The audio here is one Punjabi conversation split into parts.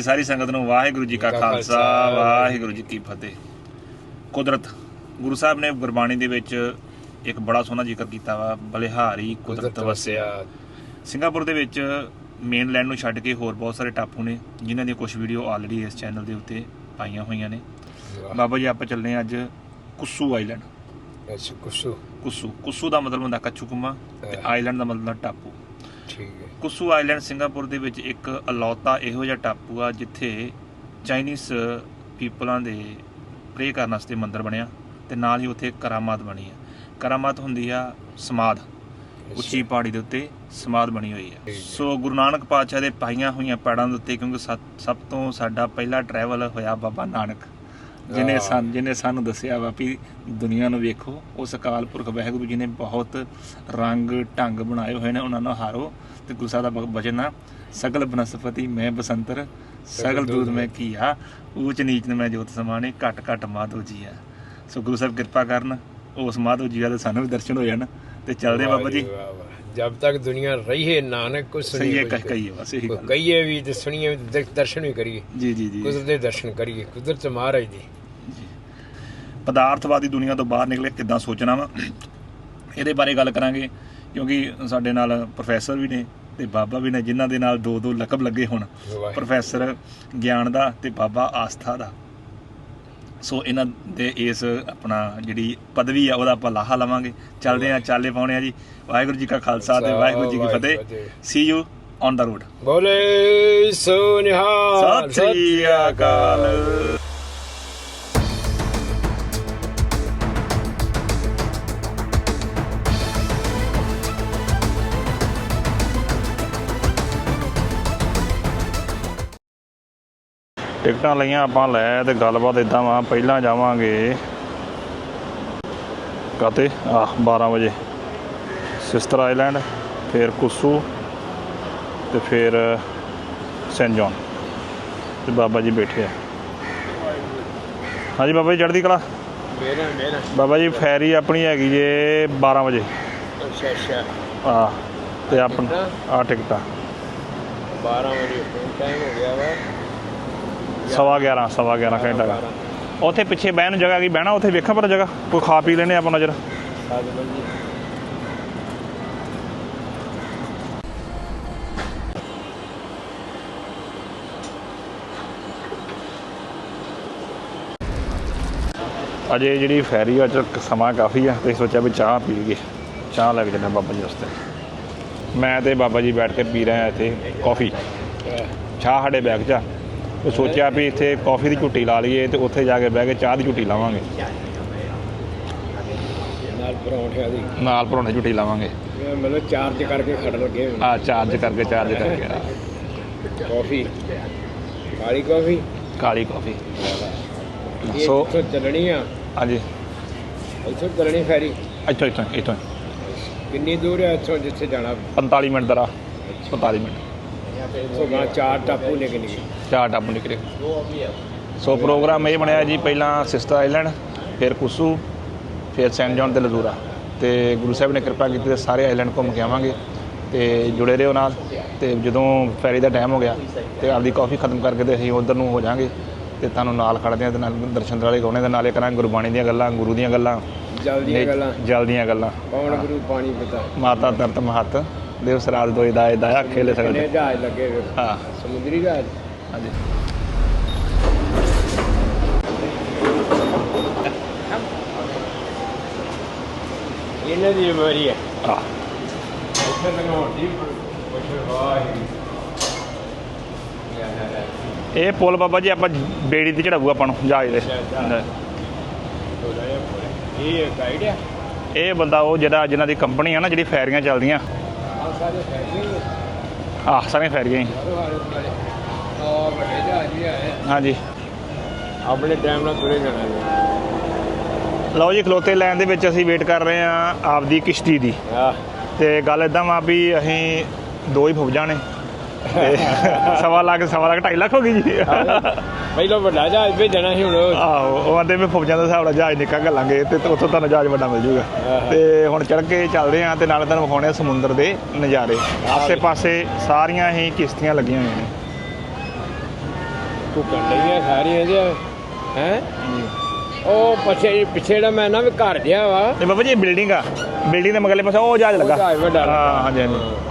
ਜੀ ਸਾਰੀ ਸੰਗਤ ਨੂੰ ਵਾਹਿਗੁਰੂ ਜੀ ਕਾ ਖਾਲਸਾ ਵਾਹਿਗੁਰੂ ਜੀ ਕੀ ਫਤਿਹ। ਕੁਦਰਤ ਗੁਰੂ ਸਾਹਿਬ ਨੇ ਗੁਰਬਾਣੀ ਦੇ ਵਿੱਚ ਇੱਕ ਬੜਾ ਸੋਹਣਾ ਜ਼ਿਕਰ ਕੀਤਾ ਵਾ ਬਲਿਹਾਰੀ ਕੁਦਰਤ ਵਸਿਆ। ਸਿੰਗਾਪੁਰ ਦੇ ਵਿੱਚ ਮੇਨਲੈਂਡ ਨੂੰ ਛੱਡ ਕੇ ਹੋਰ ਬਹੁਤ ਸਾਰੇ ਟਾਪੂ ਨੇ ਜਿਨ੍ਹਾਂ ਦੀਆਂ ਕੁਝ ਵੀਡੀਓ ਆਲਰੇਡੀ ਇਸ ਚੈਨਲ ਦੇ ਉੱਤੇ ਪਾਈਆਂ ਹੋਈਆਂ ਨੇ। ਬਾਬਾ ਜੀ ਆਪਾਂ ਚੱਲਦੇ ਹਾਂ ਅੱਜ ਕੁੱਸੂ ਆਈਲੈਂਡ ਅੱਛਾ ਕੁਸ਼ੂ। ਕੁੱਸੂ ਕੁੱਸੂ ਦਾ ਮਤਲਬ ਹੁੰਦਾ ਕੱਚੂਕੁਮਾ ਤੇ। ਆਈਲੈਂਡ ਦਾ ਮਤਲਬ ਟਾਪੂ। ਠੀਕ ਹੈ। ਕੁੱਸੂ ਆਈਲੈਂਡ ਸਿੰਗਾਪੁਰ ਦੇ ਵਿੱਚ ਇੱਕ ਅਲੌਤਾ ਇਹੋ ਜਿਹਾ ਟਾਪੂ ਆ ਜਿੱਥੇ ਚਾਈਨੀਜ਼ ਪੀਪਲਾਂ ਦੇ ਪ੍ਰੇ ਕਰਨ ਵਾਸਤੇ ਮੰਦਿਰ ਬਣਿਆ ਤੇ ਨਾਲ ਹੀ ਉੱਥੇ ਕਰਾਮਾਤ ਬਣੀ ਆ। ਕਰਾਮਾਤ ਹੁੰਦੀ ਆ ਸਮਾਦ ਉੱਚੀ ਪਹਾੜੀ ਦੇ ਉੱਤੇ ਸਮਾਦ ਬਣੀ ਹੋਈ ਹੈ। ਸੋ ਗੁਰੂ ਨਾਨਕ ਪਾਤਸ਼ਾਹ ਦੇ ਪਾਈਆਂ ਹੋਈਆਂ ਪੈੜਾਂ ਦੇ ਉੱਤੇ ਕਿਉਂਕਿ ਸਭ ਤੋਂ ਸਾਡਾ ਪਹਿਲਾ ਟਰੈਵਲ ਹੋਇਆ ਬਾਬਾ ਨਾਨਕ। ਜਿਨੇ ਹਾਂ। ਸਾਨੂੰ ਜਿਨੇ ਸਾਨੂੰ ਦੱਸਿਆ ਵਾ ਵੀ ਦੁਨੀਆ ਨੂੰ ਵੇਖੋ ਉਸ ਅਕਾਲ ਪੁਰਖ ਵਾਹਿਗੁਰੂ ਜੀ ਨੇ ਬਹੁਤ ਰੰਗ ਢੰਗ ਬਣਾਏ ਹੋਏ ਨੇ ਉਹਨਾਂ ਨੂੰ ਹਾਰੋ ਤੇ ਗੁਰੂ ਸਾਹਿਬ ਦਾ ਬਚਨ ਆ ਸਗਲ ਬਨਸਪਤੀ ਮੈਂ ਬਸੰਤਰ ਸਗਲ ਦੂਤ ਮੈਂ ਕੀਆ ਊਚ ਨੀਚ ਨੇ ਮੈਂ ਜੋਤ ਸਮਾਣੇ ਘਟ ਘਟ ਮਾਧੋ ਜੀ ਆ ਸੋ ਗੁਰੂ ਸਾਹਿਬ ਕਿਰਪਾ ਕਰਨ ਉਸ ਮਾਧੋ ਜੀ ਦੇ ਸਾਨੂੰ ਵੀ ਦਰਸ਼ਨ ਹੋ ਜਾਣ ਤੇ ਚੱਲਦੇ ਬਾਬਾ ਜੀ। ਜਬ ਤੱਕ ਦੁਨੀਆ ਰਹੀ ਹੈ ਨਾਨਕ ਕੋ ਸੁਣੀਏ ਕਹਿ ਕਹੀਏ ਬਸ ਇਹੀ ਕਹੀਏ ਵੀ ਤੇ ਸੁਣੀਏ ਦਰਸ਼ਨ ਵੀ ਕਰੀਏ ਜੀ ਜੀ ਜੀ ਕੁਦਰਤ ਦੇ ਦਰਸ਼ਨ ਕਰੀਏ ਕੁਦਰਤ ਮਹਾਰਾਜ ਦੀ। ਪਦਾਰਥਵਾਦੀ ਦੁਨੀਆ ਤੋਂ ਬਾਹਰ ਨਿਕਲੇ ਕਿੱਦਾਂ ਸੋਚਣਾ ਵਾ? ਇਹਦੇ ਬਾਰੇ ਗੱਲ ਕਰਾਂਗੇ ਕਿਉਂਕਿ ਸਾਡੇ ਨਾਲ ਪ੍ਰੋਫੈਸਰ ਵੀ ਨੇ ਤੇ ਬਾਬਾ ਵੀ ਨੇ ਜਿਨ੍ਹਾਂ ਦੇ ਨਾਲ ਦੋ ਦੋ ਲਕਬ ਲੱਗੇ ਹੁਣ। ਪ੍ਰੋਫੈਸਰ ਗਿਆਨ ਦਾ ਤੇ ਬਾਬਾ ਆਸਥਾ ਦਾ। ਸੋ ਇਹਨਾਂ ਦੇ ਇਸ ਆਪਣਾ ਜਿਹੜੀ ਪਦਵੀ ਆ ਉਹਦਾ ਆਪਾਂ ਲਾਹਾ ਲਵਾਂਗੇ। ਚੱਲਦੇ ਆ ਚਾਲੇ ਪਾਉਣੇ ਆ ਜੀ। ਵਾਹਿਗੁਰੂ ਜੀ ਕਾ ਖਾਲਸਾ ਤੇ ਵਾਹਿਗੁਰੂ ਜੀ ਕੀ ਫਤਿਹ। See you on the road ਬੋਲੇ ਸੋ ਨਿਹਾਲ ਸਤਿ ਸ੍ਰੀ ਅਕਾਲ। ਟਿਕਟਾਂ ਲਈਆਂ ਆਪਾਂ ਲੈ ਤੇ ਗੱਲਬਾਤ ਇਦਾਂ ਵਾ ਪਹਿਲਾਂ ਜਾਵਾਂਗੇ ਕਾਤੇ? ਆ 12 ਵਜੇ। ਸਿਸਟਰ ਆਈਲੈਂਡ ਫਿਰ ਕੁੱਸੂ ਤੇ ਫਿਰ ਸੈਂਟ ਜੌਨ। ਤੇ ਬਾਬਾ ਜੀ ਬੈਠੇ ਆ। ਹਾਂਜੀ ਬਾਬਾ ਜੀ ਚੜ੍ਹਦੀ ਕਲਾ? ਮੇਰਾ ਮੇਰਾ। ਬਾਬਾ ਜੀ ਫੈਰੀ ਆਪਣੀ ਹੈਗੀ ਜੇ 12 ਵਜੇ। ਅੱਛਾ ਅੱਛਾ। ਆ ਤੇ ਆਪਣਾ ਆ ਟਿਕਟਾਂ। 12 ਵਜੇ ਟਾਈਮ ਹੋ ਗਿਆ ਵਾ। ਸਵਾ 11 ਸਵਾ 11 ਘੰਟਾ ਦਾ ਉੱਥੇ ਪਿੱਛੇ ਬਹਿਣ ਨੂੰ ਜਗ੍ਹਾ ਕੀ ਬਹਿਣਾ? ਉੱਥੇ ਵੇਖਾਂ ਪਰ ਜਗ੍ਹਾ? ਕੋਈ ਖਾ ਪੀ ਲੈਣੇ ਆਪਾਂ ਨਜ਼ਰ। ਅਜੇ ਜਿਹੜੀ ਫੈਰੀ ਆ ਚ ਸਮਾਂ ਕਾਫੀ ਆ ਤੇ ਸੋਚਿਆ ਵੀ ਚਾਹ ਪੀ ਲਈਏ। ਚਾਹ ਲੈ ਕੇ ਚੱਲੇ ਬਾਬਾ ਜੀ ਵਾਸਤੇ। ਮੈਂ ਤੇ ਬਾਬਾ ਜੀ ਬੈਠ ਕੇ ਪੀ ਰਹੇ ਆ ਇੱਥੇ ਕਾਫੀ ਚਾਹ ਸਾਡੇ ਬੈਗ 'ਚ ਆ। ਤੇ ਸੋਚਿਆ ਵੀ ਇੱਥੇ ਕਾਫੀ ਦੀ ਝੁੱਟੀ ਲਾ ਲਈਏ ਤੇ ਉੱਥੇ ਜਾ ਕੇ ਬਹਿ ਕੇ ਚਾਹ ਦੀ ਝੁੱਟੀ ਲਾਵਾਂਗੇ। ਨਾਲ ਪਰੌਂਠਿਆਂ ਦੀ। ਨਾਲ ਪਰੌਂਠੇ ਝੁੱਟੀ ਲਾਵਾਂਗੇ। ਮਤਲਬ ਚਾਰਜ ਕਰਕੇ ਖੜ ਲੱਗੇ ਆ ਚਾਰਜ ਕਰਕੇ ਚਾਰਜ ਕਰਕੇ। ਆ। ਕਾਫੀ। ਕਾਲੀ ਕਾਫੀ? ਕਾਲੀ ਕਾਫੀ। ਸੋ ਚੱਲਣੀ ਆ? ਹਾਂਜੀ। ਇੱਥੋਂ ਚੱਲਣੀ ਫੈਰੀ? ਇੱਥੋਂ ਇੱਥੋਂ ਇੱਥੋਂ। ਕਿੰਨੀ ਦੂਰ ਹੈ ਇੱਥੋਂ ਜਿੱਥੇ ਜਾਣਾ? 45 ਮਿੰਟ ਦਾ ਰਾਹ। 45 ਮਿੰਟ। ਗਾਂ ਚਾਰ ਟਾਪੂ ਲੈ ਕੇ ਨਿਕਲੇ ਚਾਰ ਟੱਪ ਨਿਕਲੇ। ਸੋ ਪ੍ਰੋਗਰਾਮ ਇਹ ਬਣਿਆ ਜੀ ਪਹਿਲਾਂ ਸਿਸਟਰ ਆਈਲੈਂਡ ਫਿਰ ਕੁਸੂ ਫਿਰ ਸੈਂਟ ਜੌਨ ਤੇ ਲਜ਼ੂਰਾ ਤੇ ਗੁਰੂ ਸਾਹਿਬ ਨੇ ਕਿਰਪਾ ਕੀਤੀ ਤੇ ਸਾਰੇ ਆਈਲੈਂਡ ਘੁੰਮ ਕੇ ਆਵਾਂਗੇ ਤੇ ਜੁੜੇ ਰਹੋ ਨਾਲ। ਤੇ ਜਦੋਂ ਫੈਰੀ ਦਾ ਟਾਈਮ ਹੋ ਗਿਆ ਤੇ ਆਪਦੀ ਕਾਫੀ ਖਤਮ ਕਰਕੇ ਤੇ ਅਸੀਂ ਉਧਰ ਨੂੰ ਹੋ ਜਾਾਂਗੇ ਤੇ ਤੁਹਾਨੂੰ ਨਾਲ ਖੜਦੇ ਆ ਤੇ ਨਾਲ ਦਰਸ਼ਨ ਵਾਲੇ ਗਾਉਣੇ ਦੇ ਨਾਲੇ ਕਰਾਂਗੇ ਗੁਰਬਾਣੀ ਦੀਆਂ ਗੱਲਾਂ ਗੁਰੂ ਦੀਆਂ ਗੱਲਾਂ ਜਲਦੀਆਂ ਗੱਲਾਂ। ਜਲ ਦੀਆਂ ਗੱਲਾਂ। ਪਵਨ ਗੁਰੂ ਪਾਣੀ ਪਿਤਾ। ਮਾਤਾ ਤਰਤ ਮਹਤ। ਜਹਾਜ਼ ਲੱਗੇ ਹੋਏ। ਹਾਂ। ਸਮੁੰਦਰੀ ਜਹਾਜ਼? ਹਾਂਜੀ। ਇਹਨਾਂ ਦੀ ਬਿਮਾਰੀ ਹੈ। ਆ ਇੱਥੇ ਤੱਕ ਹੋਣੀ ਪੁੱਛ ਵਾਹਿਗੁਰੂ ਇਹ ਪੁਲ ਬਾਬਾ ਜੀ ਆਪਾਂ ਬੇੜੀ ਤੇ ਚੜਾਊਗਾ ਆਪਾਂ ਨੂੰ ਜਹਾਜ਼ ਦੇ। ਇਹ ਗਾਈਡ ਆ? ਇਹ ਬੰਦਾ ਉਹ ਜਿਹੜਾ ਜਿਨ੍ਹਾਂ ਦੀ ਕੰਪਨੀ ਆ ਨਾ ਜਿਹੜੀ ਫੈਰੀਆਂ ਚੱਲਦੀਆਂ। ਆਹ ਸਾਰੀਆਂ ਫੈਰੀਆਂ ਹੀ ਹਾਂਜੀ। ਆਪਣੇ ਟਾਈਮ ਨਾਲ ਤੁਰੇ ਜਾਣਾ ਜੀ। ਲਓ ਜੀ ਖਲੋਤੇ ਲੈਣ ਦੇ ਵਿੱਚ ਅਸੀਂ ਵੇਟ ਕਰ ਰਹੇ ਆ ਆਪਦੀ ਕਿਸ਼ਤੀ ਦੀ। ਤੇ ਗੱਲ ਇਦਾਂ ਵਾ ਵੀ ਅਸੀਂ ਦੋ ਹੀ ਫੌਜਾਂ ਨੇ ਤੇ ਸਵਾ ਲੱਖ ਸਵਾ ਲੱਖ ਢਾਈ ਲੱਖ ਹੋ ਗਈ ਜੀ। ਪਹਿਲਾਂ ਵੱਡਾ ਜਹਾਜ਼ ਭੇਜਣਾ ਸੀ ਹੁਣ। ਆਹੋ ਉਹ ਆਂਦੇ ਵੀ ਫੌਜਾਂ ਦਾ ਹਿਸਾਬ ਨਾਲ ਜਹਾਜ਼ ਨਿੱਕਾ ਘੱਲਾਂਗੇ ਤੇ ਉੱਥੋਂ ਤੁਹਾਨੂੰ ਜਹਾਜ਼ ਵੱਡਾ ਮਿਲ ਜੂਗਾ। ਤੇ ਹੁਣ ਚੜ ਕੇ ਚੱਲਦੇ ਆ ਤੇ ਨਾਲ ਤੁਹਾਨੂੰ ਵਿਖਾਉਣੇ ਆ ਸਮੁੰਦਰ ਦੇ ਨਜ਼ਾਰੇ। ਆਸੇ ਪਾਸੇ ਸਾਰੀਆਂ ਹੀ ਕਿਸ਼ਤੀਆਂ ਲੱਗੀਆਂ ਹੋਈਆਂ ਨੇ। ਢੁਕਣ ਲਈਆਂ ਸਾਰੀਆਂ ਇਹਦੇ ਹੈ? ਉਹ ਪਿੱਛੇ ਪਿੱਛੇ ਜਿਹੜਾ ਮੈਂ ਨਾ ਵੀ ਘਰ ਜਿਹਾ ਵਾ। ਇਹ ਬਾਬਾ ਜੀ ਬਿਲਡਿੰਗ ਆ। ਬਿਲਡਿੰਗ ਦੇ ਮਗਲੇ ਪਾਸੇ ਉਹ ਜਹਾਜ਼ ਲੱਗਾ। ਉਹ ਜਹਾਜ਼ ਵੱਡਾ ਲੱਗਾ। ਹਾਂ ਹਾਂਜੀ ਹਾਂਜੀ।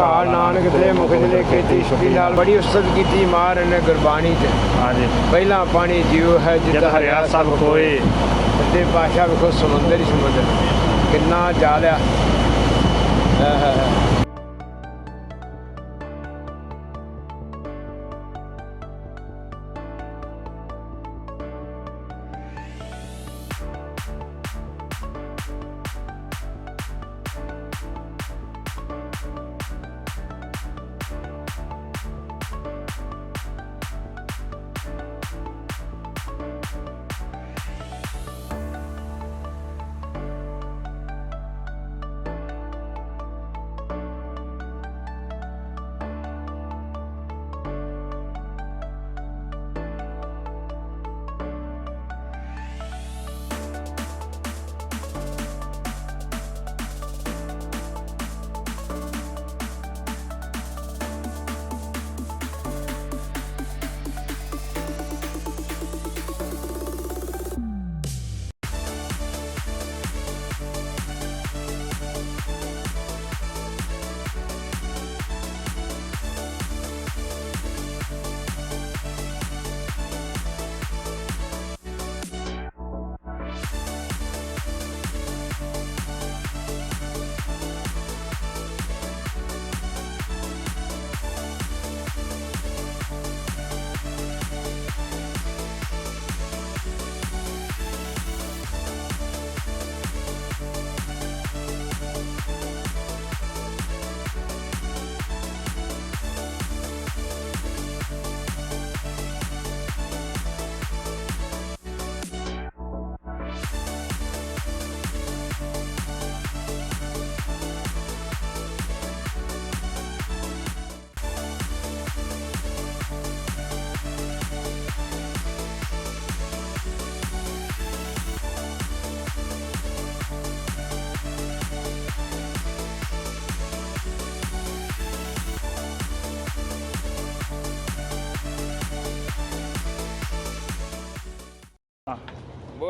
ਕਾਲ ਨਾਨਕ ਦੇ ਮੁਖ ਜਲੇ ਕੀਤੀ। ਸ਼ੁਕੀ ਨਾਲ ਬੜੀ ਉਸਤਤ ਕੀਤੀ। ਮਾਰ ਨੇ ਗੁਰਬਾਣੀ ਚ ਹਾਂਜੀ। ਪਹਿਲਾ ਪਾਣੀ ਜੀਵ ਹੈ ਜਿਤ ਹਰਿਆ ਸਭ ਕੋਏ ਤੇ ਪਾਸ਼ਾ ਵੇਖੋ ਸਮੁੰਦਰ ਹੀ ਸਮੁੰਦਰ ਕਿੰਨਾ ਜਾਲਿਆ ਹੈ ਹੈ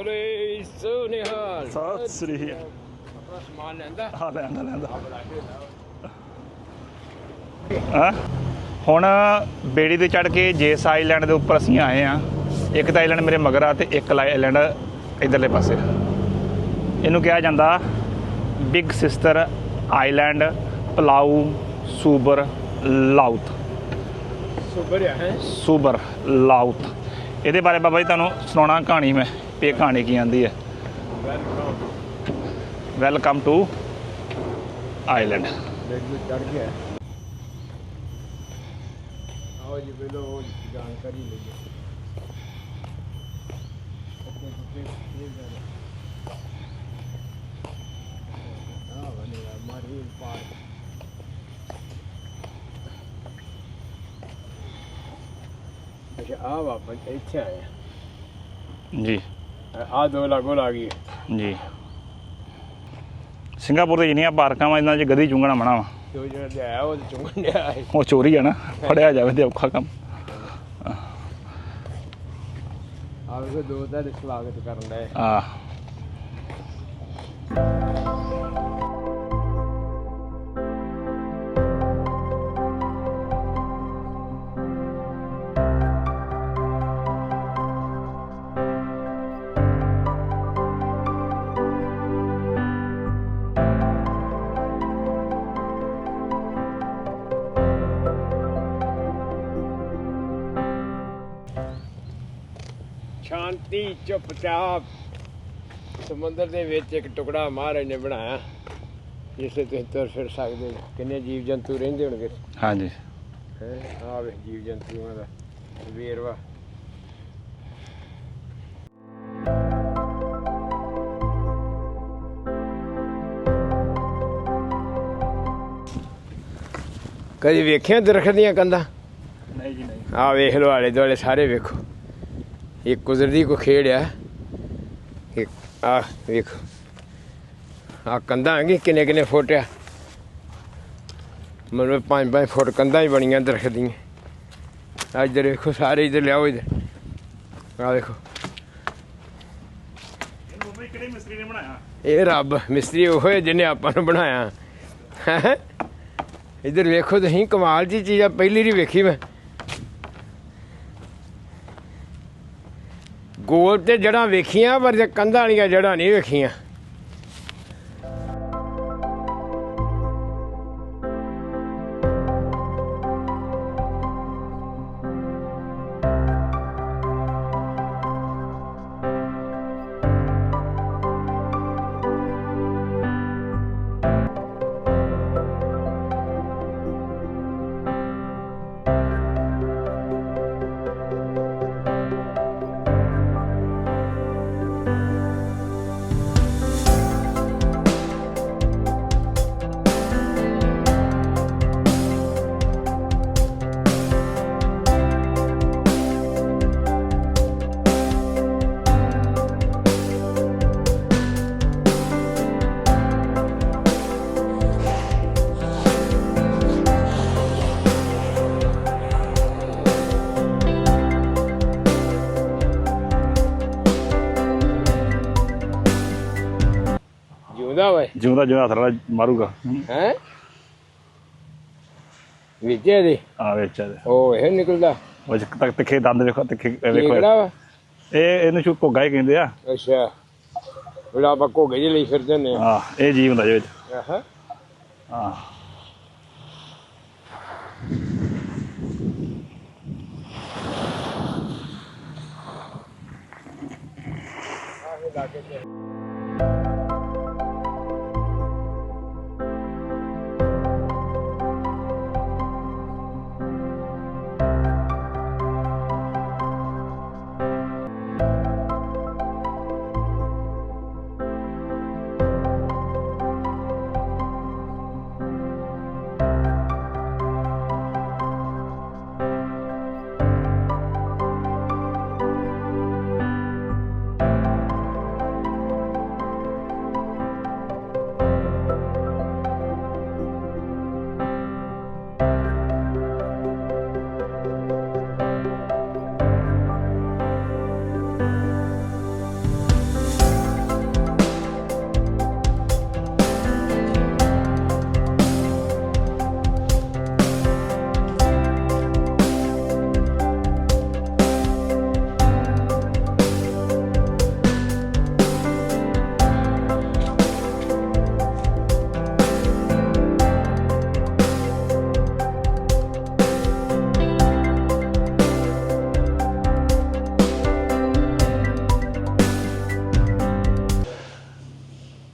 ਹੈ ਬੋਲੇ ਸੁਨਿਹਾਲ ਸਤਿ ਸ੍ਰੀ ਆਪਣਾ ਸਮਾਨ ਲੈਂਦਾ ਆ ਲੈਂਦਾ ਲੈਂਦਾ ਹਾਂ ਹੁਣ ਬੇੜੀ ਤੇ ਚੜ ਕੇ ਜੇਸ ਆਈਲੈਂਡ ਦੇ ਉੱਪਰ ਅਸੀਂ ਆਏ ਆ ਇੱਕ ਤਾਂ ਆਈਲੈਂਡ ਮੇਰੇ ਮਗਰ ਆ ਤੇ ਇੱਕ ਆਈਲੈਂਡ ਇਧਰਲੇ ਪਾਸੇ। ਇਹਨੂੰ ਕਿਹਾ ਜਾਂਦਾ ਬਿਗ ਸਿਸਟਰ ਆਈਲੈਂਡ ਪਲਾਊ ਸੂਬਰ ਲਾਊਥ ਸੁਬਰਿਆ ਹੈ? ਸੂਬਰ ਲਾਊਥ ਇਹਦੇ ਬਾਰੇ ਬਾਬਾ ਜੀ ਤੁਹਾਨੂੰ ਸੁਣਾਉਣਾ ਕਹਾਣੀ ਮੈਂ। ਇਹ ਕਹਾਣੀ ਕੀ ਆਂਦੀ ਹੈ? ਵੈਲਕਮ ਟੂ ਆਈਲੈਂਡ ਚੜ ਗਿਆ ਆਓ ਜੀ ਬਿਲੋ ਉਹ ਜਾਣਕਾਰੀ ਲਈਏ ਅੱਛਾ ਆ ਵਾਪਸ ਇੱਥੇ ਆਏ ਜੀ। ਆ ਦੋ ਲਾਗੋ ਲਾ ਗਈ। ਜੀ। ਸਿੰਗਾਪੁਰ ਦੇ ਜਿੰਨੀਆਂ ਪਾਰਕਾਂ ਵਾ ਇਹਨਾਂ 'ਚ ਗਧੀ ਚੁੰਗਣਾ ਮਣਾ ਵਾ। ਜੋ ਜਿਹੜਾ ਲਿਆਇਆ ਉਹ ਤੇ ਚੁੰਗਣ ਚੋਰੀ ਆ ਨਾ ਫੜਿਆ ਜਾਵੇ ਤੇ ਔਖਾ ਕੰਮ। ਆ ਵੇਖੋ ਦੋ ਦਾ ਸਵਾਗਤ ਕਰਨ ਦਾ ਆ ਚੁੱਪਚਾਪ ਸਮੁੰਦਰ ਦੇ ਵਿੱਚ ਇੱਕ ਟੁਕੜਾ ਮਹਾਰਾਜ ਨੇ ਬਣਾਇਆ ਜਿਸੇ ਤੁਸੀਂ ਤੁਰ ਫਿਰ ਸਕਦੇ ਹੋ। ਕਿੰਨੇ ਜੀਵ ਜੰਤੂ ਰਹਿੰਦੇ ਹੋਣਗੇ? ਹਾਂਜੀ। ਆ ਵੇ ਜੀਵ ਜੰਤੂਆਂ ਦਾ ਵੇਰਵਾ। ਕਦੀ ਵੇਖਿਆ ਦਰਖਤ ਦੀਆਂ ਕੰਧਾਂ? ਨਹੀਂ ਜੀ ਨਹੀਂ। ਆ ਵੇਖ ਲੋ ਆਲੇ ਦੁਆਲੇ ਸਾਰੇ ਵੇਖੋ। ਇਹ ਕੁਦਰਤੀ ਕੋ ਖੇਡ ਆ। ਇੱਕ ਆ ਵੇਖੋ। ਆ ਕੰਧਾਂ ਹੈਗੀ ਕਿੰਨੇ ਕਿੰਨੇ ਫੁੱਟ ਆ। ਮਤਲਬ 5-5 ਫੁੱਟ ਕੰਧਾਂ ਹੀ ਬਣੀਆਂ ਦਰਖਤ ਦੀਆਂ। ਆ ਇੱਧਰ ਵੇਖੋ, ਸਾਰੇ ਇੱਧਰ ਲਿਆਓ ਇੱਧਰ। ਆ ਵੇਖੋ। ਇਹ ਰੱਬ, ਮਿਸਤਰੀ ਉਹ ਹੈ ਜਿਹਨੇ ਆਪਾਂ ਨੂੰ ਬਣਾਇਆ। ਹੈਂ? ਇੱਧਰ ਵੇਖੋ ਤੁਸੀਂ, ਕਮਾਲ ਦੀ ਚੀਜ਼ ਆ, ਪਹਿਲੀ ਰੀ ਵੇਖੀ ਮੈਂ। ਗੋਲ ਤੇ ਜੜਾਂ ਵੇਖੀਆਂ ਪਰ ਕੰਧਾਂ ਵਾਲੀਆਂ ਜੜਾਂ ਨਹੀਂ ਵੇਖੀਆਂ। ਜਿਉਂਦਾ ਜਿਉਂਦਾ ਹੱਥ ਨਾਲ ਮਾਰੂਗਾ। ਹੈ? ਵਿਜੇ ਦੇ ਆ ਵਿੱਚ ਇਹਦੇ। ਉਹ ਇਹ ਨਿਕਲਦਾ। ਉਹ ਤੱਕ ਤਿੱਖੇ ਦੰਦ ਵੇਖੋ ਤਿੱਖੇ ਵੇਖੋ। ਇਹ ਇਹਨੂੰ ਸ਼ੂ ਘੋਗਾ ਹੀ ਕਹਿੰਦੇ ਆ। ਅੱਛਾ। ਬੜਾ ਬੱਕੋ ਗਏ ਲਈ ਫਿਰਦੇ ਨੇ ਆ। ਇਹ ਜੀਵ ਹੁੰਦਾ ਜਿਹਦੇ ਵਿੱਚ। ਆਹਾਂ। ਆ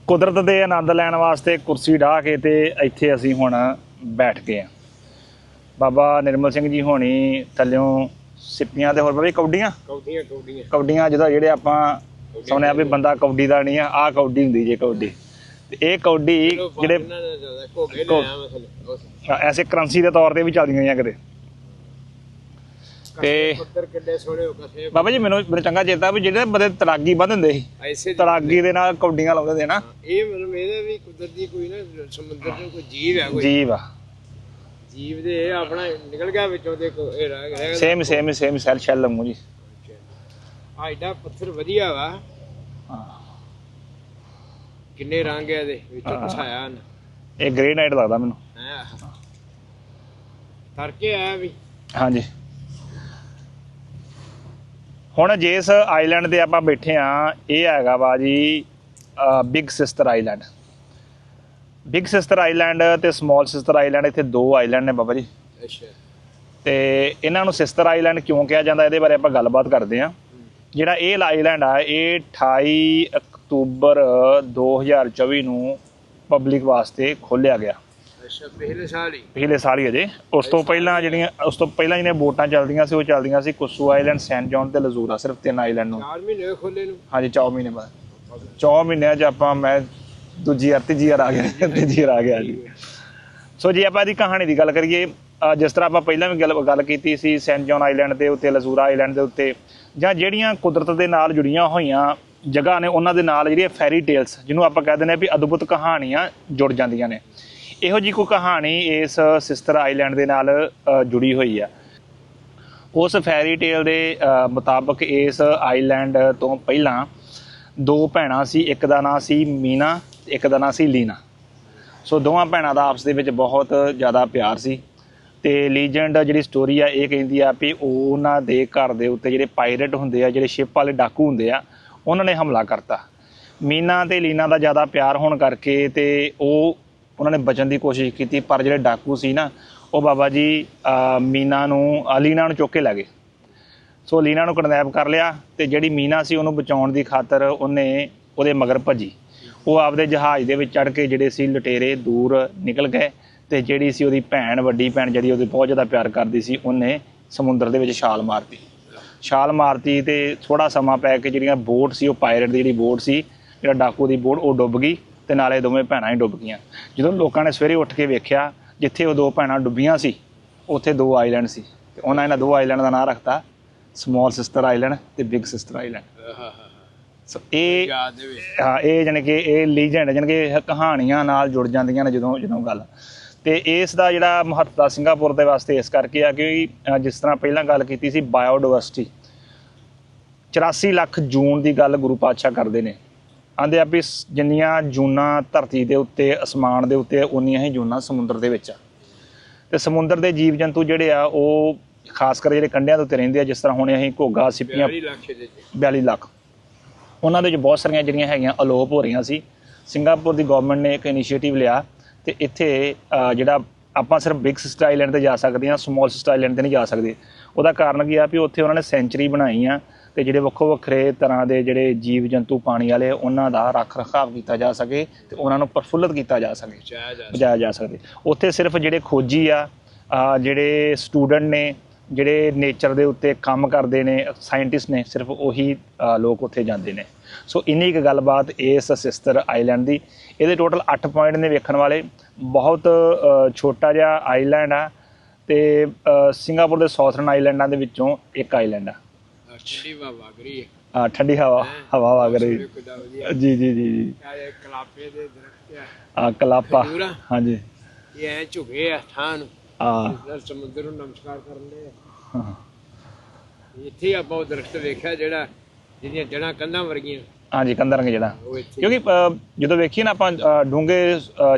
ਕੁਦਰਤ ਦੇ ਆਨੰਦ ਲੈਣ ਵਾਸਤੇ ਕੁਰਸੀ ਢਾਹ ਕੇ ਤੇ ਇੱਥੇ ਅਸੀਂ ਹੁਣ ਬੈਠ ਗਏ ਆ ਬਾਬਾ ਨਿਰਮਲ ਸਿੰਘ ਜੀ ਹੋਣੀ ਥੱਲਿਓਂ ਸਿੱਪੀਆਂ ਤੇ ਹੋਰ ਬਾਬੇ ਕੌਡੀਆਂ? ਕੌਡੀਆਂ ਕੌਡੀਆਂ। ਕੌਡੀਆਂ ਜਿਹਦਾ ਜਿਹੜੇ ਆਪਾਂ ਸੁਣਿਆ ਵੀ ਬੰਦਾ ਕੌਡੀ ਦਾ ਨਹੀਂ ਆ ਆਹ ਕੌਡੀ ਹੁੰਦੀ ਜੇ ਕੌਡੀ। ਤੇ ਇਹ ਕੌਡੀ ਜਿਹੜੇ ਆ ਐਸੇ ਕਰੰਸੀ ਦੇ ਤੌਰ ਤੇ ਵੀ ਚੱਲਦੀਆਂ ਹੋਈਆਂ ਕਿਤੇ। ਤੇ ਪੱਤਰ ਕਿੱਡੇ ਸੋਹਣੇ ਹੋ ਕਸੇ ਬਾਬਾ ਜੀ ਮੈਨੂੰ ਮੈਨੂੰ ਚੰਗਾ ਚੇਤਾ ਵੀ ਜਿਹੜੇ ਬੰਦੇ ਤੜਾਗੀ ਬੰਨ ਹੁੰਦੇ ਸੀ ਐਸੇ ਦੀ- ਤੜਾਗੀ ਦੇ ਨਾਲ ਕੌਡੀਆਂ ਲਾਉਂਦੇ ਸੀ ਨਾ। ਇਹ ਮਤਲਬ ਇਹਦੇ ਵੀ ਕੁਦਰਤੀ ਕੋਈ ਨਾ ਸਮੁੰਦਰ ਚ ਕੋਈ ਜੀਵ ਹੈ ਕੋਈ। ਜੀਵ ਆ। ਜੀਵ ਦੇ ਇਹ ਆਪਣਾ ਨਿਕਲ ਗਿਆ ਵਿੱਚੋਂ ਦੇ ਇਹ ਰਹਿ ਗਿਆ। Same same same cell shell ਲੰਮੂ ਜੀ। ਆ ਏਡਾ ਪੱਥਰ ਵਧੀਆ ਵਾ। ਕਿੰਨੇ ਰੰਗ ਹੈ ਇਹਦੇ ਵਿੱਚੋਂ ਹਾਂ। ਪਛਾਇਆ ਨਾ ਇਹ ਗ੍ਰੇਨਾਈਟ ਲੱਗਦਾ ਮੈਨੂੰ। ਹੈ? ਤਰਕੇ ਆਇਆ ਵੀ। ਹਾਂਜੀ। ਹੁਣ ਜਿਸ ਆਈਲੈਂਡ ਤੇ ਆਪਾਂ ਬੈਠੇ ਆ ਇਹ ਹੈਗਾ ਵਾ ਜੀ big sister island big sister island ਤੇ ਸਮਾਲ ਸਿਸਟਰ ਆਈਲੈਂਡ ਇੱਥੇ ਦੋ ਆਈਲੈਂਡ ਨੇ ਬਾਬਾ ਜੀ। ਅੱਛਾ। ਤੇ ਇਹਨਾਂ ਨੂੰ ਸਿਸਟਰ ਆਈਲੈਂਡ ਕਿਉਂ ਕਿਹਾ ਜਾਂਦਾ ਇਹਦੇ ਬਾਰੇ ਆਪਾਂ ਗੱਲਬਾਤ ਕਰਦੇ ਆ। ਜਿਹੜਾ ਇਹ ਆਈਲੈਂਡ ਆ ਇਹ 28 ਅਕਤੂਬਰ 2024 ਨੂੰ ਪਬਲਿਕ ਵਾਸਤੇ ਖੋਲ੍ਹਿਆ ਗਿਆ। ਅੱਛਾ ਪਹਿਲੇ ਸਾਲ ਹੀ? ਪਿਛਲੇ ਸਾਲ ਹੀ ਅਜੇ ਉਸ ਤੋਂ ਪਹਿਲਾਂ ਜਿਹੜੀਆਂ ਉਸ ਤੋਂ ਪਹਿਲਾਂ ਜਿਹੜੀਆਂ ਬੋਟਾਂ ਚੱਲਦੀਆਂ ਸੀ ਉਹ ਚੱਲਦੀਆਂ ਸੀ ਕੁੱਸੂ ਆਈਲੈਂਡ ਸੈਂਟ ਜੌਨ ਤੇ ਲਜ਼ੂਰਾ ਸਿਰਫ ਤਿੰਨ ਆਈਲੈਂਡ ਨੂੰ। 4 ਮਹੀਨੇ ਖੋਲੇ ਨੂੰ? ਹਾਂਜੀ 4 ਮਹੀਨੇ ਬਾਅਦ। 4 ਮਹੀਨਿਆਂ 'ਚ ਆਪਾਂ ਮੈਂ ਦੂਜੀ ਵਾਰ ਤੀਜੀ ਆ ਗਿਆ ਤੀਜੀ ਵਾਰ। ਆ ਗਿਆ ਜੀ। ਸੋ ਜੇ ਆਪਾਂ ਇਹਦੀ ਕਹਾਣੀ ਦੀ ਗੱਲ ਕਰੀਏ ਜਿਸ ਤਰ੍ਹਾਂ ਆਪਾਂ ਪਹਿਲਾਂ ਵੀ ਗੱਲ ਗੱਲ ਕੀਤੀ ਸੀ ਸੈਂਟ ਜੌਨ ਆਈਲੈਂਡ ਦੇ ਉੱਤੇ ਲਜ਼ੂਰਾ ਆਈਲੈਂਡ ਦੇ ਉੱਤੇ ਜਾਂ ਜਿਹੜੀਆਂ ਕੁਦਰਤ ਦੇ ਨਾਲ ਜੁੜੀਆਂ ਹੋਈਆਂ ਜਗ੍ਹਾ ਨੇ ਉਹਨਾਂ ਦੇ ਨਾਲ ਜਿਹੜੀਆਂ ਫੈਰੀ ਟੇਲਸ ਜਿਹਨੂੰ ਆਪਾਂ ਕਹਿੰਦੇ ਨੇ ਵੀ ਅਦਭੁਤ ਕਹਾਣੀਆਂ ਜੁੜ ਜਾਂਦੀਆਂ ਨੇ। ਇਹੋ ਜੀ ਕੋਈ ਕਹਾਣੀ ਇਸ ਸਿਸਟਰ ਆਈਲੈਂਡ ਦੇ ਨਾਲ ਜੁੜੀ ਹੋਈ ਆ। ਉਸ ਫੈਰੀ ਟੇਲ ਦੇ ਮੁਤਾਬਕ ਇਸ ਆਈਲੈਂਡ ਤੋਂ ਪਹਿਲਾਂ ਦੋ ਭੈਣਾਂ ਸੀ, ਇੱਕ ਦਾ ਨਾਂ ਸੀ ਮੀਨਾ ਤੇ ਇੱਕ ਦਾ ਨਾਂ ਸੀ ਲੀਨਾ। ਸੋ ਦੋਵਾਂ ਭੈਣਾਂ ਦਾ ਆਪਸ ਦੇ ਵਿੱਚ ਬਹੁਤ ਜ਼ਿਆਦਾ ਪਿਆਰ ਸੀ ਤੇ ਲੀਜੈਂਡ ਜਿਹੜੀ ਸਟੋਰੀ ਆ, ਇਹ ਕਹਿੰਦੀ ਆ ਵੀ ਉਹਨਾਂ ਦੇ ਘਰ ਦੇ ਉੱਤੇ ਜਿਹੜੇ ਪਾਇਰੇਟ ਹੁੰਦੇ ਆ, ਜਿਹੜੇ ਸ਼ਿਪ ਵਾਲੇ ਡਾਕੂ ਹੁੰਦੇ ਆ, ਉਹਨਾਂ ਨੇ ਹਮਲਾ ਕਰਤਾ। ਮੀਨਾ ਤੇ ਲੀਨਾ ਦਾ ਜ਼ਿਆਦਾ ਪਿਆਰ ਹੋਣ ਕਰਕੇ ਤੇ ਉਹ ਉਹਨਾਂ ਨੇ ਬਚਣ ਦੀ ਕੋਸ਼ਿਸ਼ ਕੀਤੀ, ਪਰ ਜਿਹੜੇ ਡਾਕੂ ਸੀ ਨਾ, ਉਹ ਬਾਬਾ ਜੀ ਮੀਨਾ ਨੂੰ, ਅਹ, ਲੀਨਾ ਨੂੰ ਚੁੱਕ ਕੇ ਲੈ ਗਏ। ਸੋ ਲੀਨਾ ਨੂੰ ਕਿਡਨੈਪ ਕਰ ਲਿਆ ਤੇ ਜਿਹੜੀ ਮੀਨਾ ਸੀ ਉਹਨੂੰ ਬਚਾਉਣ ਦੀ ਖਾਤਰ ਉਹਨੇ ਉਹਦੇ ਮਗਰ ਭੱਜੀ। ਉਹ ਆਪਦੇ ਜਹਾਜ਼ ਦੇ ਵਿੱਚ ਚੜ ਕੇ ਜਿਹੜੇ ਸੀ ਲਟੇਰੇ ਦੂਰ ਨਿਕਲ ਗਏ ਤੇ ਜਿਹੜੀ ਸੀ ਉਹਦੀ ਭੈਣ, ਵੱਡੀ ਭੈਣ ਜਿਹੜੀ ਉਹਦੇ ਬਹੁਤ ਜ਼ਿਆਦਾ ਪਿਆਰ ਕਰਦੀ ਸੀ, ਉਹਨੇ ਸਮੁੰਦਰ ਦੇ ਵਿੱਚ ਛਾਲ ਮਾਰਤੀ। ਛਾਲ ਮਾਰਤੀ ਤੇ ਥੋੜਾ ਸਮਾਂ ਪੈ ਕੇ ਜਿਹੜੀਆਂ ਬੋਟ ਸੀ, ਉਹ ਪਾਇਰੇਟ ਦੀ ਜਿਹੜੀ ਬੋਟ ਸੀ, ਜਿਹੜਾ ਡਾਕੂ ਦੀ ਬੋਟ, ਉਹ ਡੁੱਬ ਗਈ। ਤੇ ਨਾਲੇ ਦੋਵੇਂ ਭੈਣਾਂ ਹੀ ਡੁੱਬ ਗਈਆਂ। ਜਦੋਂ ਲੋਕਾਂ ਨੇ ਸਵੇਰੇ ਉੱਠ ਕੇ ਵੇਖਿਆ ਜਿੱਥੇ ਉਹ ਦੋ ਭੈਣਾਂ ਡੁੱਬੀਆਂ ਸੀ ਉੱਥੇ ਦੋ ਆਈਲੈਂਡ ਸੀ। ਤੇ ਉਹਨਾਂ ਇਹਨਾਂ ਦੋ ਆਈਲੈਂਡ ਦਾ ਨਾਮ ਰੱਖਤਾ ਸਮਾਲ ਸਿਸਟਰ ਆਈਲੈਂਡ ਤੇ ਬਿਗ ਸਿਸਟਰ ਆਈਲੈਂਡ ਸੋ ਇਹ ਹਾਂ ਇਹ ਜਾਣੀ ਕਿ ਇਹ ਲੀਜੈਂਡ ਜਾਣੀ ਕਿ ਕਹਾਣੀਆਂ ਨਾਲ ਜੁੜ ਜਾਂਦੀਆਂ ਨੇ ਜਦੋਂ ਜਦੋਂ ਗੱਲ। ਤੇ ਇਸ ਦਾ ਜਿਹੜਾ ਮਹੱਤਤਾ ਸਿੰਗਾਪੁਰ ਦੇ ਵਾਸਤੇ ਇਸ ਕਰਕੇ ਆ ਕਿ ਜਿਸ ਤਰ੍ਹਾਂ ਪਹਿਲਾਂ ਗੱਲ ਕੀਤੀ ਸੀ ਬਾਇਓਡਾਇਵਰਸਿਟੀ 84 ਲੱਖ ਜੂਨ ਦੀ ਗੱਲ ਗੁਰੂ ਪਾਤਸ਼ਾਹ ਕਰਦੇ ਨੇ। ਆਂਦੇ ਆ ਵੀ ਜਿੰਨੀਆਂ ਜੂਨਾਂ ਧਰਤੀ ਦੇ ਉੱਤੇ ਅਸਮਾਨ ਦੇ ਉੱਤੇ ਉਨੀਆਂ ਹੀ ਜੂਨਾਂ ਸਮੁੰਦਰ ਦੇ ਵਿੱਚ ਆ। ਤੇ ਸਮੁੰਦਰ ਦੇ ਜੀਵ ਜੰਤੂ ਜਿਹੜੇ ਆ ਉਹ ਖਾਸ ਕਰ ਜਿਹੜੇ ਕੰਢਿਆਂ ਦੇ ਉੱਤੇ ਰਹਿੰਦੇ ਆ ਜਿਸ ਤਰ੍ਹਾਂ ਹੁਣ ਅਸੀਂ ਘੋਗਾ ਸਿੱਪੀਆਂ 42 ਲੱਖ ਦੇ 42 ਲੱਖ। ਉਹਨਾਂ ਦੇ ਵਿੱਚ ਬਹੁਤ ਸਾਰੀਆਂ ਜਿਹੜੀਆਂ ਹੈਗੀਆਂ ਅਲੋਪ ਹੋ ਰਹੀਆਂ ਸੀ। ਸਿੰਗਾਪੁਰ ਦੀ ਗਵਰਨਮੈਂਟ ਨੇ ਇੱਕ ਇਨੀਸ਼ੀਏਟਿਵ ਲਿਆ ਤੇ ਇੱਥੇ ਜਿਹੜਾ ਆਪਾਂ ਸਿਰਫ ਬਿਗ ਸਿਸਟਰ ਆਈਲੈਂਡ ਤੇ ਜਾ ਸਕਦੇ ਹਾਂ ਸਮਾਲ ਸਿਸਟਰ ਆਈਲੈਂਡ ਤੇ ਨਹੀਂ ਜਾ ਸਕਦੇ। ਉਹਦਾ ਕਾਰਨ ਕੀ ਆ ਵੀ ਉੱਥੇ ਉਹਨਾਂ ਨੇ ਸੈਂਚਰੀ ਬਣਾਈ ਆ ਤੇ ਜਿਹੜੇ ਵੱਖੋ ਵੱਖਰੇ ਤਰ੍ਹਾਂ ਦੇ ਜਿਹੜੇ ਜੀਵ ਜੰਤੂ ਪਾਣੀ ਵਾਲੇ ਉਹਨਾਂ ਦਾ ਰੱਖ ਰਖਾਵ ਕੀਤਾ ਜਾ ਸਕੇ ਤੇ ਉਹਨਾਂ ਨੂੰ ਪ੍ਰਫੁੱਲਤ ਕੀਤਾ ਜਾ ਸਕੇ। ਚਾਹ ਜਾ ਬਚਾਇਆ ਜਾ ਸਕਦੇ ਉੱਥੇ ਸਿਰਫ ਜਿਹੜੇ ਖੋਜੀ ਆ ਜਿਹੜੇ ਸਟੂਡੈਂਟ ਨੇ ਜਿਹੜੇ ਨੇਚਰ ਦੇ ਉੱਤੇ ਕੰਮ ਕਰਦੇ ਨੇ ਸਾਇੰਟਿਸਟ ਨੇ ਸਿਰਫ ਉਹੀ ਲੋਕ ਉੱਥੇ ਜਾਂਦੇ ਨੇ। ਸੋ ਇੰਨੀ ਕੁ ਗੱਲਬਾਤ ਇਸ ਸਿਸਟਰ ਆਈਲੈਂਡ ਦੀ। ਇਹਦੇ ਟੋਟਲ 8 ਪੁਆਇੰਟ ਨੇ ਵੇਖਣ ਵਾਲੇ। ਬਹੁਤ ਛੋਟਾ ਜਿਹਾ ਆਈਲੈਂਡ ਆ ਤੇ ਸਿੰਗਾਪੁਰ ਦੇ ਸਾਊਥਰਨ ਆਈਲੈਂਡਾਂ ਦੇ ਵਿੱਚੋਂ ਇੱਕ ਆਈਲੈਂਡ ਆ। ਠੰਡੀ ਹਵਾ ਵਗ ਰਹੀ ਹੈ। ਆ, ਠੰਡੀ ਹਵਾ ਹਵਾ ਵਗ ਰਹੀ ਜੀ ਜੀ ਜੀ ਜੀ। ਆ ਕਲਾਪੇ ਦੇ ਦਰਖਤ ਆ? ਆ ਕਲਾਪਾ। ਖਜੂਰ ਆ। ਹਾਂਜੀ। ਇਹ ਐ ਝੁਕੇ ਆ ਥਾਂ ਨੂੰ। ਆ ਸਮੁੰਦਰ ਨੂੰ ਨਮਸਕਾਰ ਕਰਨ ਦੇ ਹਾਂ। ਇੱਥੇ ਆਪਾਂ ਉਹ ਦਰਖਤ ਵੇਖਿਆ ਜਿਹੜਾ ਜਿਹਦੀਆਂ ਜੜਾਂ ਕੰਧਾਂ ਵਰਗੀਆਂ। ਹਾਂਜੀ ਕੰਦਰੰਗ ਜਿਹੜਾ ਉਹ ਇੱਥੇ। ਕਿਉਂਕਿ ਜਦੋਂ ਵੇਖੀਏ ਨਾ ਆਪਾਂ ਡੂੰਗੇ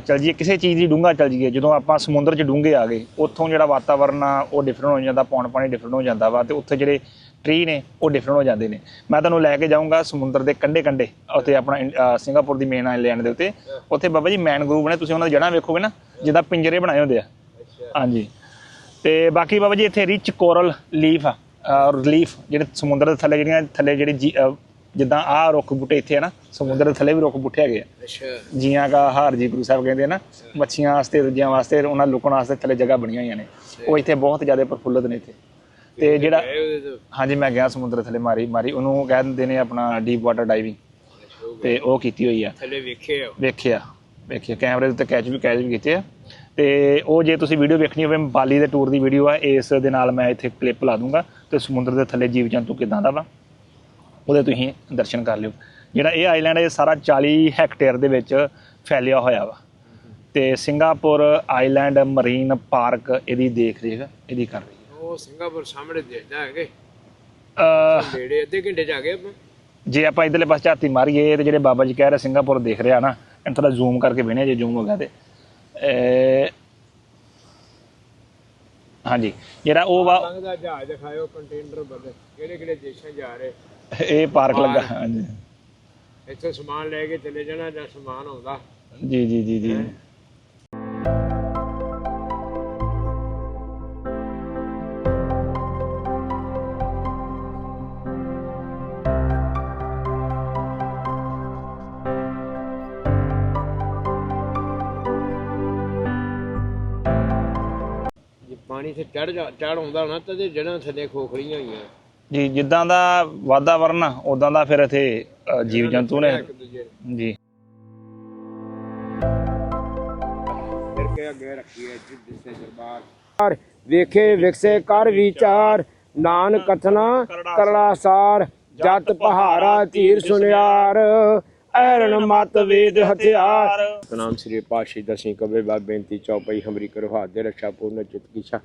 ਚਲ ਜਾਈਏ ਕਿਸੇ ਚੀਜ਼ ਦੀ ਡੂੰਗਾ ਚਲ ਜਾਈਏ ਜਦੋਂ ਆਪਾਂ ਸਮੁੰਦਰ 'ਚ ਡੂੰਗੇ ਆ ਗਏ ਉੱਥੋਂ ਜਿਹੜਾ ਵਾਤਾਵਰਨ ਆ ਉਹ ਡਿਫਰੈਂਟ ਹੋ ਜਾਂਦਾ ਪੌਣ ਪਾਣੀ ਡਿਫਰੈਂਟ ਹੋ ਜਾਂਦਾ ਵਾ ਤੇ ਉੱਥੇ ਜਿਹੜੇ ਟਰੀ ਨੇ ਉਹ ਡਿਫਰੈਂਟ ਹੋ ਜਾਂਦੇ ਨੇ। ਮੈਂ ਤੁਹਾਨੂੰ ਲੈ ਕੇ ਜਾਊਂਗਾ ਸਮੁੰਦਰ ਦੇ ਕੰਢੇ ਕੰਢੇ ਉੱਥੇ ਆਪਣਾ ਸਿੰਗਾਪੁਰ ਦੀ ਮੇਨ ਆਈਲੈਂਡ ਦੇ ਉੱਤੇ। ਉੱਥੇ ਬਾਬਾ ਜੀ ਮੈਨਗਰੂਵ ਨੇ ਤੁਸੀਂ ਉਹਨਾਂ ਦੀ ਜੜ੍ਹਾਂ ਵੇਖੋਗੇ ਨਾ ਜਿੱਦਾਂ ਪਿੰਜਰੇ ਬਣਾਏ ਹੁੰਦੇ ਆ। ਹਾਂਜੀ। ਤੇ ਬਾਕੀ ਬਾਬਾ ਜੀ ਇੱਥੇ ਰਿਚ ਕੋਰਲ ਲੀਫ ਆ ਰਿਲੀਫ ਜਿਹੜੇ ਸਮੁੰਦਰ ਦੇ ਥੱਲੇ ਜਿਹੜੀਆਂ ਥੱਲੇ ਜਿਹੜੀ ਜਿੱਦਾਂ ਆਹ ਰੁੱਖ ਬੂਟੇ ਇੱਥੇ ਆ ਨਾ ਸਮੁੰਦਰ ਦੇ ਥੱਲੇ ਵੀ ਰੁੱਖ ਬੂਟੇ ਹੈਗੇ ਆ। ਅੱਛਾ। ਜੀਆਂ ਦਾ ਹਾਰ ਜੀ ਗੁਰੂ ਸਾਹਿਬ ਕਹਿੰਦੇ ਨਾ ਮੱਛੀਆਂ ਵਾਸਤੇ ਦੂਜਿਆਂ ਵਾਸਤੇ ਉਹਨਾਂ ਲੁਕਣ ਵਾਸਤੇ ਥੱਲੇ ਜਗ੍ਹਾ ਬਣੀਆਂ ਹੋਈਆਂ ਨੇ। ਉਹ ਇੱਥੇ ਬਹੁਤ ਜ਼ਿਆਦਾ ਪ੍ਰਫੁੱਲਤ ਨੇ ਇੱਥੇ। ਤੇ ਜਿਹੜਾ ਹਾਂਜੀ ਮੈਂ ਗਿਆ ਸਮੁੰਦਰ ਥੱਲੇ ਮਾਰੀ ਮਾਰੀ। ਉਹਨੂੰ ਕਹਿ ਦਿੰਦੇ ਨੇ ਆਪਣਾ ਡੀਪ ਵਾਟਰ ਡਾਈਵਿੰਗ ਤੇ ਉਹ ਕੀਤੀ ਹੋਈ ਆ। ਥੱਲੇ ਵੇਖੇ ਆ। ਵੇਖਿਆ ਵੇਖਿਆ। ਕੈਮਰੇ ਦੇ ਉੱਤੇ ਕੈਚ ਵੀ ਕੈਚ ਵੀ ਕੀਤੇ ਆ। ਤੇ ਉਹ ਜੇ ਤੁਸੀਂ ਵੀਡੀਓ ਵੇਖਣੀ ਹੋਵੇ ਬਾਲੀ ਦੇ ਟੂਰ ਦੀ ਵੀਡੀਓ ਆ ਇਸ ਦੇ ਨਾਲ ਮੈਂ ਇੱਥੇ ਕਲਿੱਪ ਲਾ ਦੂੰਗਾ। ਤੇ ਸਮੁੰਦਰ ਦੇ ਥੱਲੇ ਜੀਵ ਜੰਤੂ ਕਿਦਾਂ ਦਾ ਵਾ ਉਹਦੇ ਤੁਸੀਂ ਦਰਸ਼ਨ ਕਰ ਲਿਓ। ਜਿਹੜਾ ਇਹ ਆਈਲੈਂਡ ਹੈ ਇਹ ਸਾਰਾ 40 ਹੈਕਟੇਅਰ ਦੇ ਵਿੱਚ ਫੈਲਿਆ ਹੋਇਆ ਵਾ। ਤੇ ਸਿੰਗਾਪੁਰ ਆਈਲੈਂਡ ਮਰੀਨ ਪਾਰਕ ਇਹਦੀ ਦੇਖ ਰੇਖ ਇਹਦੀ ਕਰ ਰਹੀ। ਉਹ ਸਿੰਗਾਪੁਰ ਸਾਹਮਣੇ ਦੇਖਦਾ ਹੈਗੇ ਨੇੜੇ ਅੱਧੇ ਘੰਟੇ ਚ ਆ ਗਏ ਆਪਾਂ। ਜੇ ਆਪਾਂ ਇਧਰਲੇ ਪਾਸੇ ਝਾਤੀ ਮਾਰੀਏ ਤੇ ਜਿਹੜੇ ਬਾਬਾ ਜੀ ਕਹਿ ਰਹੇ ਸਿੰਗਾਪੁਰ ਦਿਖ ਰਿਹਾ ਨਾ ਇਹਨੂੰ ਥੋੜਾ ਜ਼ੂਮ ਕਰਕੇ ਵੇਣੇ ਜੇ ਜ਼ੂਮ ਹੋ ਗਿਆ ਤੇ। ਅਹ ਹਾਂਜੀ ਜਿਹੜਾ ਉਹ ਵਾ ਲੰਘਦਾ ਜਹਾਜ਼ ਦਿਖਾਇਓ ਕੰਟੇਨਰ ਬਦਲ ਕਿਹੜੇ ਕਿਹੜੇ ਦੇਸ਼ਾਂ ਜਾ ਰਹੇ। ਇਹ ਪਾਰਕ ਲੱਗਾ ਹਾਂਜੀ। ਇੱਥੇ ਸਮਾਨ ਲੈ ਕੇ ਚਲੇ ਜਾਣਾ ਜਾਂ ਸਮਾਨ ਆਉਂਦਾ। ਜੀ ਜੀ ਜੀ ਜੀ। ਤੇ ਚੜ ਚੜ ਆਉਂਦਾ ਹੋਣਾ ਤੇ ਇਹਦੇ ਜੜ੍ਹਾਂ ਥੱਲੇ ਖੋਖਲੀਆਂ ਹੋਈਆਂ। ਜੀ ਜਿੱਦਾਂ ਦਾ ਵਾਤਾਵਰਨ ਆ ਉਦਾਂ ਦਾ ਫਿਰ ਇੱਥੇ ਅ, ਜੀਵ ਜੰਤੂ ਨੇ। ਇੱਕ ਦੂਜੇ ਨੂੰ। ਜੀ। ਫਿਰ ਕੇ ਅੱਗੇ ਰੱਖੀ ਹੈ ਜਿੱਸੇ ਦਰਬਾਰ। ਵੇਖੇ ਵਿਕਸੇ ਕਰ ਵਿਚਾਰ ਨਾਨਕ ਕਥਨਾ ਕਰੜਾ ਸਾਰ। ਜਤ ਪਹਾਰਾ ਧੀਰ ਸੁਨਿਆਰ ਐਰਨ ਮਤ ਵੇਦ ਹਥਿਆਰ। ਨਾਮ ਸ੍ਰੀ ਪਾਸ਼ੀ ਦਸੀ ਕਬੇ ਬਾਬ ਬੇਨਤੀ ਚੌਪਈ ਹਮਰੀ ਕਰੋ ਹਾਥ ਦੇ ਰੱਖਿਆ ਪੂਰਨ ਚਿਤ ਕੀਛਾ।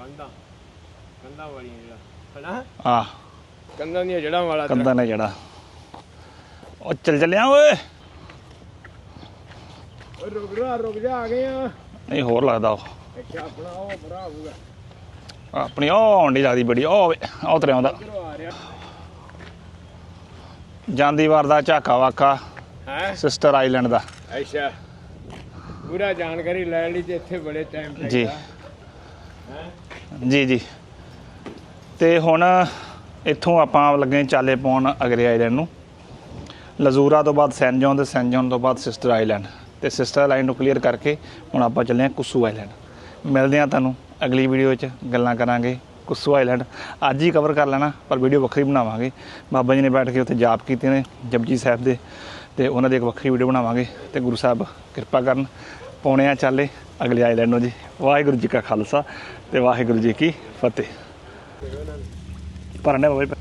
ਕੰਦਾ ਕੰਦਾ ਵਾਲੀਆਂ ਜਿਹੜਾ ਹਨਾ? ਆ ਕੰਦਾਂ ਦੀਆਂ ਜੜਾਂ ਵਾਲਾ ਕੰਦਾ ਨੇ ਜਿਹੜਾ ਉਹ ਚੱਲ ਚੱਲਿਆ ਓਏ। ਓਏ ਰੁਕ ਜਾ ਰੁਕ ਜਾ ਆ ਗਏ ਆ। ਨਹੀਂ ਹੋਰ ਲੱਗਦਾ ਉਹ। ਅੱਛਾ ਆਪਣਾ ਉਹ ਭਰਾ ਹੋਊਗਾ। ਆਪਣੀ ਉਹ ਆਉਂਦੀ ਲੱਗਦੀ ਬੜੀ ਉਹ ਵੇ, ਉਹ ਤਰੇ ਆਉਂਦਾ। ਕਿਰੋ ਆ ਰਿਹਾ। ਜਾਂਦੀ ਵਾਰ ਦਾ ਝਾਕਾ ਵਾਕਾ ਹੈ? ਸਿਸਟਰ ਆਈਲੈਂਡ ਦਾ। ਅੱਛਾ। ਪੂਰਾ ਜਾਣਕਾਰੀ ਲੈ ਲਈ ਤੇ ਇੱਥੇ ਬੜੇ ਟਾਈਮ ਜੀ। ਜੀ ਜੀ। ਤੇ ਹੁਣ ਇੱਥੋਂ ਆਪਾਂ ਲੱਗੇ ਚਾਲੇ ਪਾਉਣ ਅਗਲੇ ਆਈਲੈਂਡ ਨੂੰ। ਲਜ਼ੂਰਾ ਤੋਂ ਬਾਅਦ ਸੈਨ ਜੌਨ ਤੇ ਸੈਨ ਜੌਨ ਤੋਂ ਬਾਅਦ ਸਿਸਟਰ ਆਈਲੈਂਡ ਤੇ ਸਿਸਟਰ ਲਾਈਨ ਨੂੰ ਕਲੀਅਰ ਕਰਕੇ ਹੁਣ ਆਪਾਂ ਚੱਲੇ ਹਾਂ ਕੁੱਸੂ ਆਈਲੈਂਡ ਮਿਲਦੇ ਹਾਂ ਤੁਹਾਨੂੰ ਅਗਲੀ ਵੀਡੀਓ 'ਚ ਗੱਲਾਂ ਕਰਾਂਗੇ ਕੁੱਸੂ ਆਈਲੈਂਡ ਅੱਜ ਹੀ ਕਵਰ ਕਰ ਲੈਣਾ, ਪਰ ਵੀਡੀਓ ਵੱਖਰੀ ਬਣਾਵਾਂਗੇ। ਬਾਬਾ ਜੀ ਨੇ ਬੈਠ ਕੇ ਉੱਥੇ ਜਾਪ ਕੀਤੇ ਨੇ ਜਪਜੀ ਸਾਹਿਬ ਦੇ। ਤੇ ਉਹਨਾਂ ਦੀ ਇੱਕ ਵੱਖਰੀ ਵੀਡੀਓ ਬਣਾਵਾਂਗੇ। ਤੇ ਗੁਰੂ ਸਾਹਿਬ ਕਿਰਪਾ ਕਰਨ, ਪਾਉਣੇ ਆ ਚਾਲੇ ਅਗਲੇ ਆਈਲੈਂਡ ਨੂੰ ਜੀ। ਵਾਹਿਗੁਰੂ ਜੀ ਕਾ ਖਾਲਸਾ। ਤੇ ਵਾਹਿਗੁਰੂ ਜੀ ਕੀ ਫਤਿਹ। ਪਰਨੇ ਬਾਬਾ